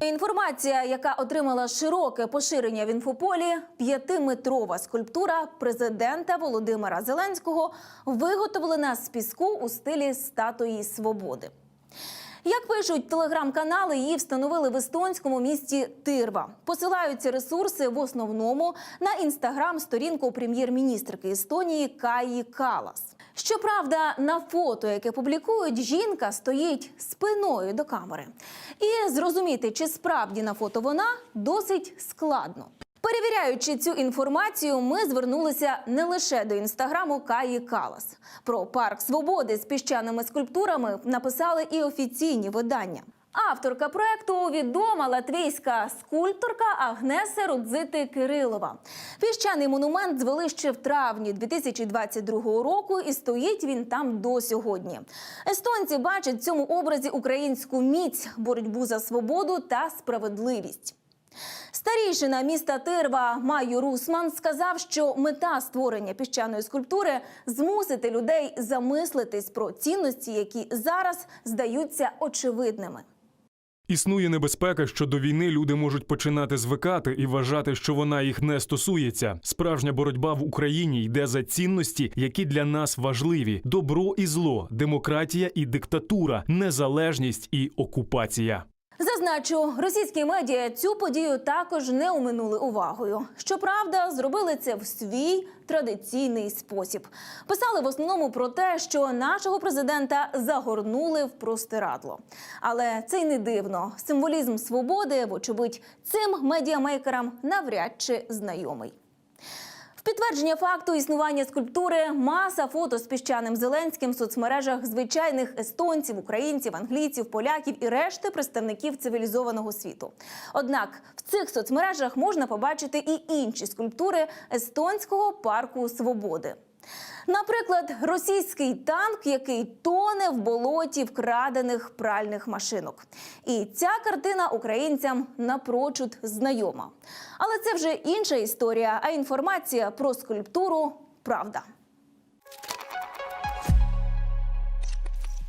Інформація, яка отримала широке поширення в інфополі, п'ятиметрова скульптура президента Володимира Зеленського виготовлена з піску у стилі статуї свободи. Як пишуть телеграм-канали, її встановили в естонському місті Тирва. Посилаються ресурси в основному на інстаграм-сторінку прем'єр-міністрки Естонії Каї Калас. Щоправда, на фото, яке публікують, жінка стоїть спиною до камери. І зрозуміти, чи справді на фото вона, досить складно. Перевіряючи цю інформацію, ми звернулися не лише до інстаграму Каї Калас. Про парк свободи з піщаними скульптурами написали і офіційні видання. Авторка проекту відома латвійська скульпторка Агнеса Рудзити Кирилова. Піщаний монумент звели ще в травні 2022 року, і стоїть він там до сьогодні. Естонці бачать в цьому образі українську міць, боротьбу за свободу та справедливість. Старійшина міста Тирва Майю Русман сказав, що мета створення піщаної скульптури змусити людей замислитись про цінності, які зараз здаються очевидними. Існує небезпека, що до війни люди можуть починати звикати і вважати, що вона їх не стосується. Справжня боротьба в Україні йде за цінності, які для нас важливі: добро і зло, демократія і диктатура, незалежність і окупація. Зазначу, російські медіа цю подію також не оминули увагою. Щоправда, зробили це в свій традиційний спосіб. Писали в основному про те, що нашого президента загорнули в простирадло. Але це й не дивно. Символізм свободи, вочевидь, цим медіамейкерам навряд чи знайомий. Підтвердження факту існування скульптури маса фото з піщаним Зеленським в соцмережах звичайних естонців, українців, англійців, поляків і решти представників цивілізованого світу. Однак в цих соцмережах можна побачити і інші скульптури естонського парку свободи. Наприклад, російський танк, який тоне в болоті вкрадених пральних машинок. І ця картина українцям напрочуд знайома. Але це вже інша історія, а інформація про скульптуру правда.